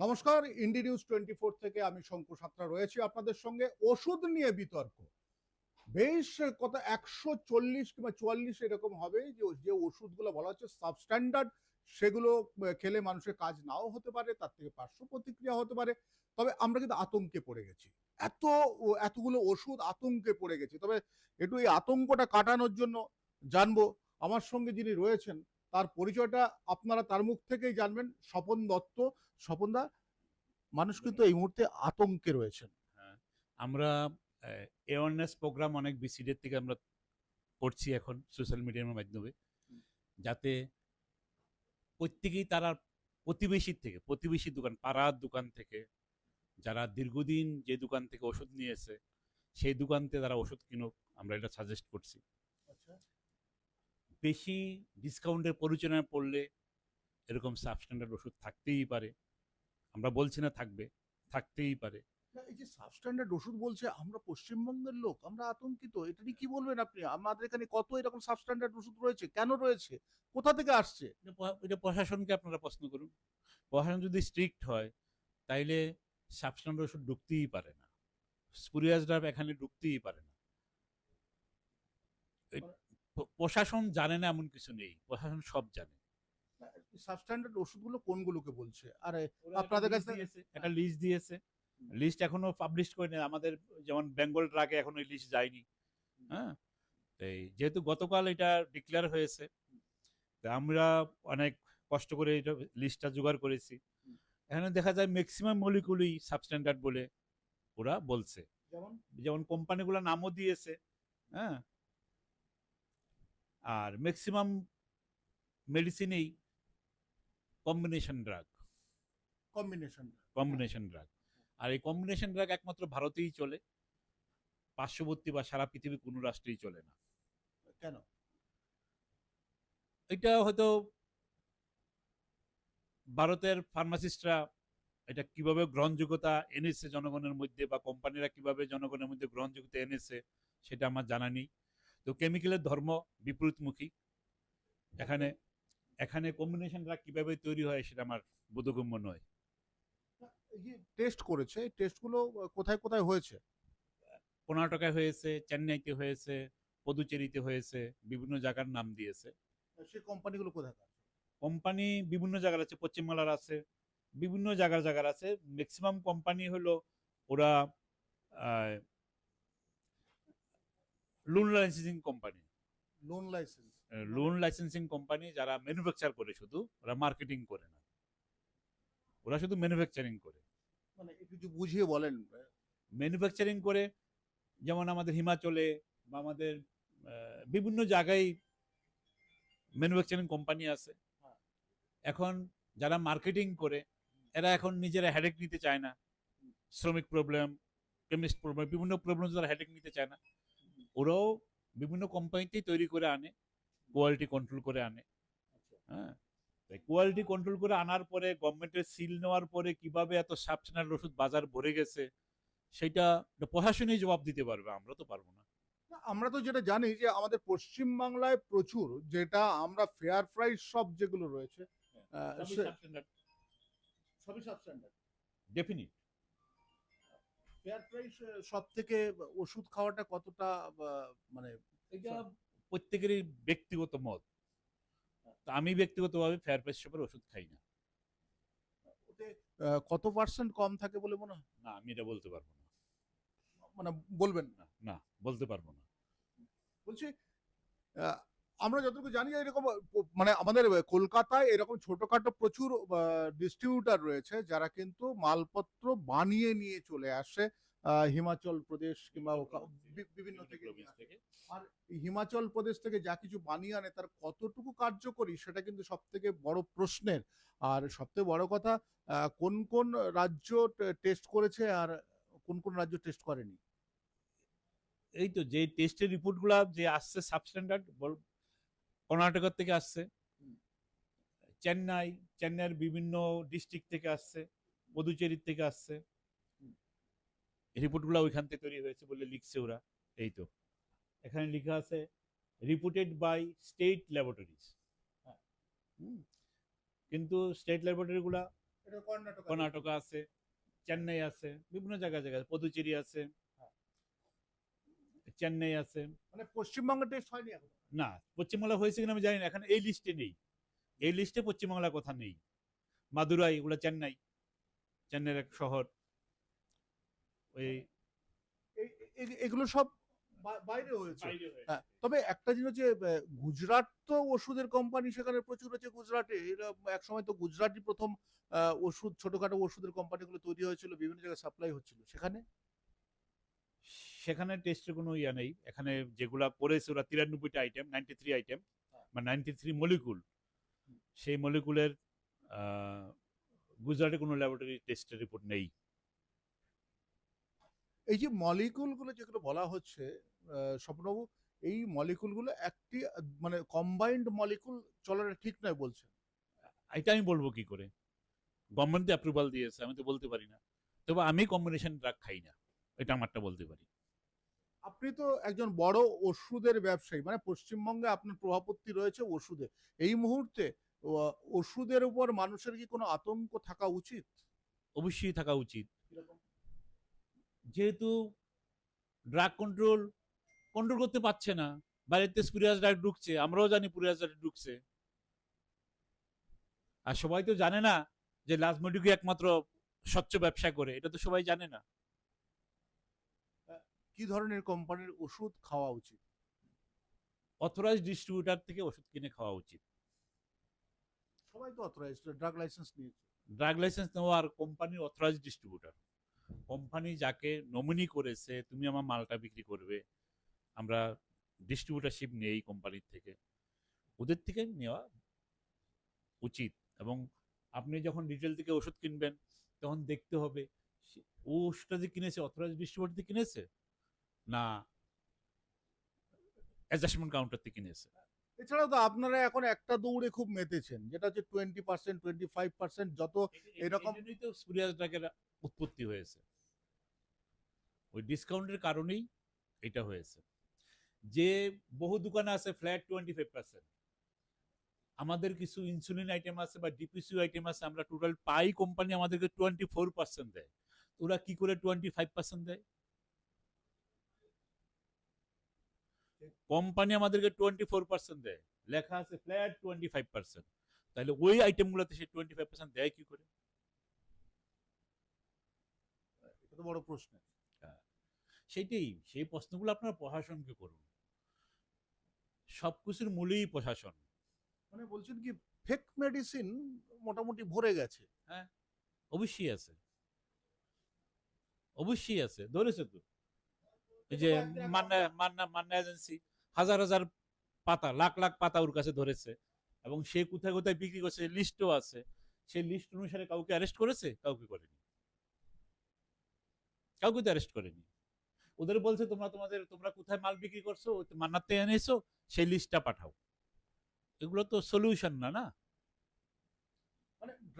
নমস্কার ইন্ডি news twenty four থেকে আমি শঙ্কু সাঁতরা রয়েছি আপনাদের সঙ্গে। ওষুধ নিয়ে বিতর্ক। বেশ কত একশো চল্লিশ কিংবা চুয়াল্লিশ এরকম হবে যে যে ওষুধগুলো বলা হচ্ছে সাবস্ট্যান্ডার্ড সেগুলো খেলে মানুষের কাজ নাও হতে পারে, তার থেকে পার্শ্ব প্রতিক্রিয়া হতে পারে। তবে আমরা কিন্তু আতঙ্কে পড়ে গেছি। এত, এতগুলো ওষুধ আতঙ্কে পড়ে গেছি। তবে একটু এই আতঙ্কটা কাটানোর জন্য জানব। আমার সঙ্গে যিনি রয়েছেন তার পরিচয়টা আপনারা তার মুখ থেকেই জানবেন। স্বপন দত্ত স্বপনদা মানুষ কিন্তু এই মুহূর্তে আতঙ্কে রয়েছেন। আমরা অ্যাওয়ারনেস প্রোগ্রাম অনেক বিসিডের থেকে আমরা করছি এখন সোশ্যাল মিডিয়ার মাধ্যমে। যাতে প্রত্যেকেই তারা প্রতিবেশীর থেকে, প্রতিবেশী দোকান, পাড়ার দোকান থেকে, যারা দীর্ঘদিন যে দোকান থেকে ওষুধ নিয়েছে, সেই দোকান থেকে তারা ওষুধ কিনুক, আমরা এটা সাজেস্ট করছি। বেশি ডিসকাউন্টের পরিচালনা পড়লে এরকম সাবস্ট্যান্ডার্ড ওষুধ থাকতেই পারে। আমরা বলছি না থাকবে থাকতেই পারে। এই যে সাবস্ট্যান্ডার্ড ওষুধ বলছে আমরা পশ্চিমবঙ্গের লোক আমরা আতঙ্কিত। এটা নিয়ে কি বলবেন আপনি? আমাদের এখানে কত এরকম সাবস্ট্যান্ডার্ড ওষুধ রয়েছে? কেন রয়েছে? কোথা থেকে আসছে? এটা প্রশাসনকে আপনারা প্রশ্ন করুন। প্রশাসন যদি স্ট্রিক্ট হয় তাইলে সাবস্ট্যান্ড ওষুধ ঢুকতেই পারে না। স্পুরিয়াস ড্রাগ এখানে ঢুকতেই পারে না। প্রশাসন জানে না এমন কিছু নেই প্রশাসন সব জানে। সাবস্ট্যান্ডার্ড ওষুধগুলো কোনগুলোকে বলছে? আরে আপনাদের কাছে একটা লিস্ট দিয়েছে। লিস্ট এখনও পাবলিশ করেনি আমাদের যেমন বেঙ্গল ড্রাগে এখনও লিস্ট যায়নি। হ্যাঁ? এই যেহেতু গতকাল এটা ডিক্লেয়ার হয়েছে আমরা অনেক কষ্ট করে এটা লিস্টটা জোগাড় করেছি। এখানে দেখা যায় ম্যাক্সিমাম মলিকুলই সাবস্ট্যান্ডার্ড বলে ওরা বলছে। যেমন? যেমন কোম্পানিগুলোর নামও দিয়েছে। হ্যাঁ? আর maximum মেডিসিনেই combination drug combination combination drug আর এই কম্বিনেশন ড্রাগ একমাত্র ভারতেই চলে। পার্শ্ববর্তী বা সারা পৃথিবীর কোনো রাষ্ট্রেই চলে না। কেন? এটা হয়তো ভারতের ফার্মাসিস্টরা এটা কীভাবে গ্রহণযোগ্যতা এনেছে জনগণের মধ্যে বা কোম্পানিরা কীভাবে জনগণের মধ্যে গ্রহণযোগ্যতা এনেছে সেটা আমার জানা নেই। তো কেমিক্যালের ধর্ম বিপরীতমুখী। এখানে এখানে কম্বিনেশন ড্রাগ কীভাবে তৈরি হয় সেটা আমার বোধগম্য নয়। টেস্ট করেছে এই টেস্টগুলো কোথায় কোথায় হয়েছে? কর্ণাটকায় হয়েছে চেন্নাইতে হয়েছে পদুচেরিতে হয়েছে বিভিন্ন জায়গার নাম দিয়েছে। সেই কোম্পানিগুলো কোথায় কোম্পানি বিভিন্ন জায়গার আছে পশ্চিমবাংলার আছে বিভিন্ন জায়গার জায়গার আছে। ম্যাক্সিমাম কোম্পানি হলো ওরা loan licensing company loan license loan licensing company যারা ম্যানুফ্যাকচার করে শুধু ওরা মার্কেটিং করে না। ওরা শুধু ম্যানুফ্যাকচারিং করে। মানে একটু যদি বুঝিয়ে বলেন। ম্যানুফ্যাকচারিং করে যেমন আমাদের হিমাচলে বা আমাদের বিভিন্ন জায়গায় ম্যানুফ্যাকচারিং কোম্পানি আছে। হ্যাঁ। এখন যারা মার্কেটিং করে এরা এখন নিজেরা হেডেক নিতে চায় না। শ্রমিক প্রবলেম কেমিস্ট প্রবলেম বিভিন্ন প্রবলেম যারা হেডেক নিতে চায় না। ওরাও বিভিন্ন কোম্পানিতেই তৈরি করে আনে কোয়ালিটি কন্ট্রোল করে আনে। হ্যাঁ? কোয়ালিটি কন্ট্রোল করে আনার পরে গভর্নমেন্টের সিল নেওয়ার পরে কীভাবে এত সাবস্টেনাল ওষুধ বাজার ভরে গেছে সেটা প্রশাসনই জবাব দিতে পারবে আমরা তো পারব না। আমরা তো যেটা জানি যে আমাদের পশ্চিম বাংলায় প্রচুর যেটা আমরা ফেয়ার প্রাইস সব যেগুলো রয়েছে ডেফিনিট ফেয়ার প্রাইস সব থেকে ওষুধ খাওয়াটা কতটা মানে এটা প্রত্যেকেরই ব্যক্তিগত মত। তা আমি ব্যক্তিগতভাবে ফেয়ার প্রাইস শপের ওষুধ খাই না। ওতে কত পার্সেন্ট কম থাকে বলে মনে হয়? না আমি এটা বলতে পারব না। মানে বলবেন না? না বলতে পারব না। বলছি আমরা যতটুকু জানি এরকম মানে আমাদের কলকাতায় এরকম ছোটখাটো প্রচুর ডিস্ট্রিবিউটার রয়েছে যারা কিন্তু মালপত্র বানিয়ে নিয়ে চলে আসে হিমাচল প্রদেশ কিংবা বিভিন্ন থেকে। আর হিমাচল প্রদেশ থেকে যা কিছু বানিয়ে আনে তার কতটুকু কার্যকরী সেটা কিন্তু সব থেকে বড় প্রশ্নের। আর সবথেকে বড় কথা কোন কোন রাজ্য টেস্ট করেছে আর কোন কোন রাজ্য টেস্ট করেনি? এই তো যে টেস্টের রিপোর্টগুলো যে আসছে সাবস্ট্যান্ডার্ড কর্ণাটকের থেকে আসছে চেন্নাই চেন্নাইয়ের বিভিন্ন ডিস্ট্রিক্ট থেকে আসছে পদুচেরির থেকে আসছে। রিপোর্টগুলো ওইখান থেকে তৈরি হয়েছে বলে লিখছে ওরা এই তো এখানে লেখা আছে রিপোর্টেড বাই স্টেট ল্যাবরেটরিজ। কিন্তু স্টেট ল্যাবরেটরিগুলা কর্ণাটক কর্ণাটক আছে চেন্নাই আছে বিভিন্ন জায়গায় জায়গায় পদুচেরি আছে। চেন্নাই আছে। মানে টেস্ট হয়নি এখন? না পশ্চিমবাংলা হয়েছে কিনা আমি জানি না এখন এই লিস্টে নেই। এই লিস্টে পশ্চিমবাংলার কথা নেই। মাদুরাই ওগুলো চেন্নাই। চেন্নাইয়ের এক শহর। ওই এগুলো সব বাইরে হয়েছে। হ্যাঁ, তবে একটা জিনিস আহ, গুজরাট তো ওষুধের কোম্পানি সেখানে প্রচুর আছে গুজরাটে। এক সময় তো গুজরাটই প্রথম ওষুধ ছোটখাটো ওষুধের কোম্পানিগুলো তৈরি হয়েছিল বিভিন্ন জায়গায় সাপ্লাই হচ্ছিল। সেখানে সেখানে টেস্টের কোনো ইয়া নেই। এখানে যেগুলা করেছে ওরা তিরানব্বইটা আইটেম নাইনটি থ্রি আইটেম। বা নাইনটি থ্রি মলিকুল সেই মলিকুলের গুজরাটে কোনো ল্যাবরেটরি টেস্টের রিপোর্ট নেই। এই যে মলিকুলগুলো যেগুলো বলা হচ্ছে স্বপ্নবাবু এই মলিকুলগুলো একটি মানে কম্বাইন্ড মলিকুল চলাটা ঠিক নয় বলছে এটা আমি বলব কি করে? গভর্নমেন্ট অ্যাপ্রুভাল দিয়েছে আমি তো বলতে পারি না। তবে আমি কম্বিনেশন ড্রাগ খাই না এটা আমারটা বলতে পারি। আপনি তো একজন বড় ওষুধের ব্যবসায়ী মানে পশ্চিমবঙ্গে আপনার প্রভাবপত্তি রয়েছে ওষুধে। এই মুহূর্তে ওষুধের উপর মানুষের কি কোনো আতঙ্ক থাকা উচিত? অবশ্যই থাকা উচিত। যেহেতু ড্রাগ কন্ট্রোল কন্ট্রোল করতে পারছে না বাইরেতে স্পুরিয়াস ড্রাগ ঢুকছে আমরাও জানি পুরিয়াস ড্রাগ ঢুকছে। আর সবাই তো জানে না যে লাজমেডিকু একমাত্র স্বচ্ছ ব্যবসা করে এটা তো সবাই জানে না। কি ধরনের কোম্পানির ওষুধ খাওয়া উচিত? অথরাইজ ডিস্ট্রিবিউটার থেকে ওষুধ কিনে খাওয়া উচিত। সবাই তো অথরাইজড ড্রাগ লাইসেন্স নিয়েছে। ড্রাগ লাইসেন্স নেওয়ার কোম্পানির অথরাইজ ডিস্ট্রিবিউটার কোম্পানি যাকে নমিনি করেছে তুমি আমার মালটা বিক্রি করবে আমরা ডিস্ট্রিবিউটারশিপ নেই কোম্পানির থেকে। ওদের থেকে নেওয়া উচিত এবং আপনি যখন রিটেল থেকে ওষুধ কিনবেন তখন দেখতে হবে ও ওষুধটা যে কিনেছে অথরাইজ ডিস্ট্রিবিউটার কিনেছে? না অ্যাডজাস্টমেন্ট কাউন্টার থেকে কিনেছে এছাড়াও তো আপনারা এখন একটা দৌড়ে খুব মেতেছেন যেটা হচ্ছে twenty percent twenty five percent যত এরকম ড্রাগের উৎপত্তি হয়েছে। ওই ডিসকাউন্টের কারণেই এটা হয়েছে। যে বহু দোকানে আছে ফ্ল্যাট টোয়েন্টি ফাইভ পার্সেন্ট আমাদের কিছু ইনসুলিন আইটেম আছে বা ডিপিসিউ আইটেম আছে আমরা টোটাল পাই কোম্পানি আমাদেরকে টোয়েন্টি ফোর পার্সেন্ট দেয়। ওরা কি করে টোয়েন্টি ফাইভ পার্সেন্ট দেয়? কোম্পানি আমাদেরকে টোয়েন্টি ফোর পার্সেন্ট দেয়। লেখা আছে ফ্ল্যাট টোয়েন্টি ফাইভ পার্সেন্ট তাহলে ওই আইটেমগুলোতে সে টোয়েন্টি ফাইভ পার্সেন্ট দেয় কি করে? এটা তো বড় প্রশ্ন। সেটাই সেই প্রশ্নগুলো আপনার প্রশাসনকে করুন। সবকিছুর মূলেই প্রশাসন। মানে বলছেন কি ফেক মেডিসিন মোটামুটি ভরে গেছে। হ্যাঁ অবশ্যই আছে। অবশ্যই আছে। ধরেছে তো? যে মান্না মান্না মান্না এজেন্সি হাজার হাজার পাতা লাখ লাখ পাতা ওর কাছে ধরেছে। এবং সে কোথায় কোথায় বিক্রি করছে লিস্টও আছে। সেই লিস্ট অনুসারে কাউকে অ্যারেস্ট করেছে? কাউকে করেনি। কাউকে তো অ্যারেস্ট করেনি। ওদের বলছে তোমরা তোমাদের তোমরা কোথায় মাল বিক্রি করছ? মান্নাতে এনেছো? সেই লিস্টটা পাঠাও। এগুলো তো সলিউশন না না?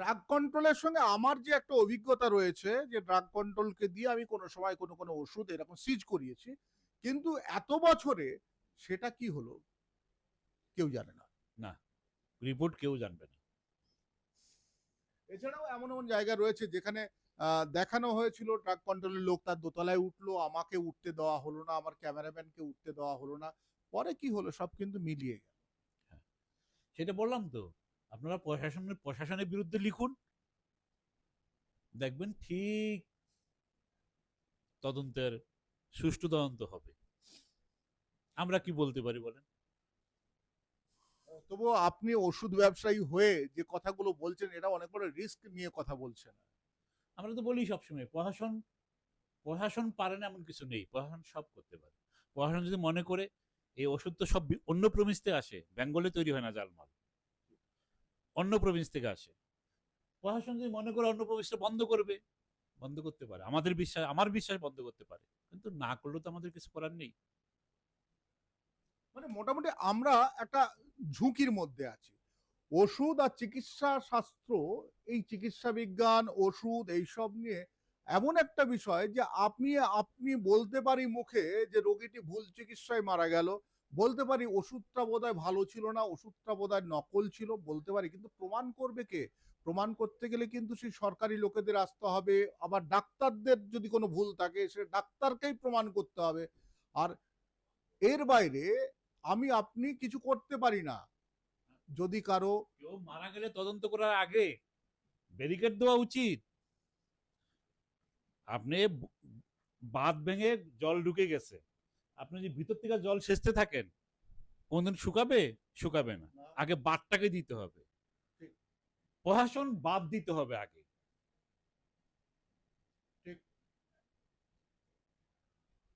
ড্রাগ কন্ট্রোলের সঙ্গে আমার যে একটা অভিজ্ঞতা রয়েছে যে ড্রাগ কন্ট্রোলকে দিয়ে আমি কোনো সময় কোনো কোনো ওষুধ এরকম সিজ করিয়েছি কিন্তু এত বছরে সেটা কি হলো? কেউ জানে না। না রিপোর্ট কেউ জানবে না। এছাড়াও এমন এমন জায়গা রয়েছে যেখানে দেখানো হয়েছিল ড্রাগ কন্ট্রোলের লোক তার দোতলায় উঠল আমাকে উঠতে দেওয়া হলো না আমার ক্যামেরাম্যানকে উঠতে দেওয়া হলো না। পরে কি হলো? সব কিন্তু মিলিয়ে গেল। সেটা বললাম তো আপনারা প্রশাসনের প্রশাসনের বিরুদ্ধে লিখুন। দেখবেন ঠিক তদন্তের সুষ্ঠু তদন্ত হবে। আমরা কি বলতে পারি বলেন? তবুও আপনি ওষুধ ব্যবসায়ী হয়ে যে কথাগুলো বলছেন এটা অনেক বড় রিস্ক নিয়ে কথা বলছেন। আমরা তো বলি সবসময় প্রশাসন প্রশাসন পারে না এমন কিছু নেই। প্রশাসন সব করতে পারে। প্রশাসন যদি মনে করে এই ওষুধ তো সব অন্য থেকে আসে বেঙ্গলে তৈরি হয় না জালমাল। অন্য প্রভিন্স থেকে আসে। প্রশাসন যদি মনে করে অন্য প্রভিন্সটা বন্ধ করবে। বন্ধ করতে পারে। আমাদের বিশ্বাস, আমার বিশ্বাস বন্ধ করতে পারে। কিন্তু না করলেও তো আমাদের কিছু করার নেই। মানে মোটামুটি আমরা একটা ঝুঁকির মধ্যে আছি। ওষুধ আর চিকিৎসা শাস্ত্র, এই চিকিৎসা বিজ্ঞান, ওষুধ এইসব নিয়ে এমন একটা বিষয় যে আপনি আপনি বলতে পারি মুখে যে রোগীটি ভুল চিকিৎসায় মারা গেল বলতে পারি ওষুধটা বোধহয় ভালো ছিল না, ওষুধটা বোধহয় নকল ছিল, বলতে পারি। কিন্তু প্রমাণ করবে কে? প্রমাণ করতে গেলে কিন্তু সেই সরকারি লোকেদের আসতে হবে, আবার ডাক্তারদের যদি কোনো ভুল থাকে, সে ডাক্তারকেই প্রমাণ করতে হবে। আর এর বাইরে আমি, আপনি কিছু করতে পারি না। যদি কারও কেউ মারা গেলে তদন্ত করার আগে ব্যারিকেড দেওয়া উচিত। আপনি ব- বাঁধ ভেঙে জল ঢুকে গেছে। আপনি যদি ভিতর থেকে জল সেচতে থাকেন কোনদিন শুকাবে? শুকাবে না। আগে বাঁধটাকে দিতে হবে। প্রশাসন বাদ দিতে হবে আগে।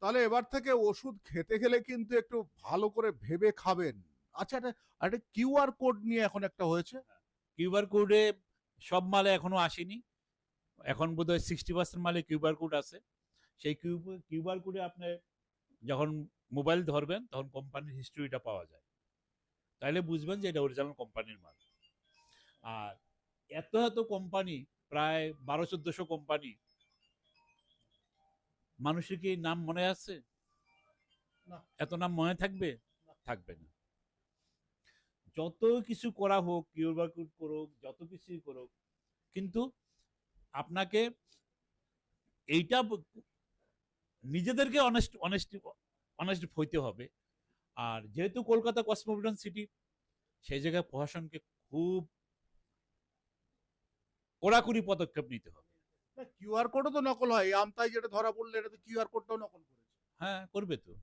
তাহলে এবার থেকে ওষুধ খেতে গেলে কিন্তু একটু ভালো করে ভেবে খাবেন। আচ্ছা একটা একটা কিউআর কোড নিয়ে এখন একটা হয়েছে। কিউআর কোডে সব মালে এখনও আসেনি। এখন বোধহয় সিক্সটি পার্সেন্ট মালে কিউআর কোড আছে। সেই কিউ কিউআর কোডে আপনি যখন মোবাইল ধরবেন তখন কোম্পানির হিস্ট্রিটা পাওয়া যায়। তাইলে বুঝবেন যে এটা অরিজিনাল কোম্পানির মাল। আর এত এত কোম্পানি প্রায় বারো চোদ্দশো কোম্পানি মানুষের কি নাম মনে আছে? এত নাম মনে থাকবে? থাকবে না। যত কিছু করা হোক কিউআর কোড করুক যত কিছুই করুক কিন্তু আপনাকে এইটা নিজেদেরকে অনেস্ট অনেস্ট অনেস্ট হইতে হবে। আর যেহেতু কলকাতা কসমোপলিটন সিটি সেই জায়গায় প্রশাসনকে খুব কড়াকড়ি পদক্ষেপ নিতে হবে। কিউআর কোডও তো নকল হয়। আমতাই যেটা ধরা পড়ল এটা তো কিউআর কোডটাও নকল করেছে। হ্যাঁ করবে তো।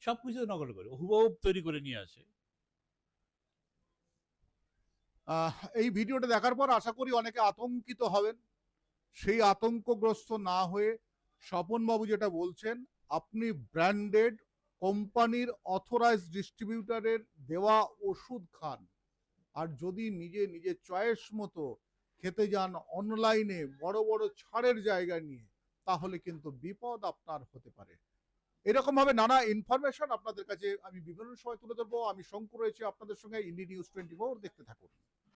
সবকিছু নকল করে। হুবহুব তৈরি করে নিয়ে আসে। আহ, এই ভিডিওটা দেখার পর আশা করি অনেকে আতঙ্কিত হবেন। সেই আতঙ্কগ্রস্ত না হয়ে স্বপনবাবু যেটা বলছেন, আপনি ব্র্যান্ডেড কোম্পানির অথরাইজ ডিস্ট্রিবিউটারের দেওয়া ওষুধ খান। আর যদি নিজে নিজের চয়েস মতো খেতে যান অনলাইনে বড় বড় ছাড়ের জায়গা নিয়ে, তাহলে কিন্তু বিপদ আপনার হতে পারে। এরকম ভাবে নানা ইনফরমেশন আপনাদের কাছে আমি বিভিন্ন সময় তুলে ধরবো। আমি শঙ্কু রয়েছে আপনাদের সঙ্গে ইন্ডি নিউজ টোয়েন্টি ফোর দেখতে থাকুন।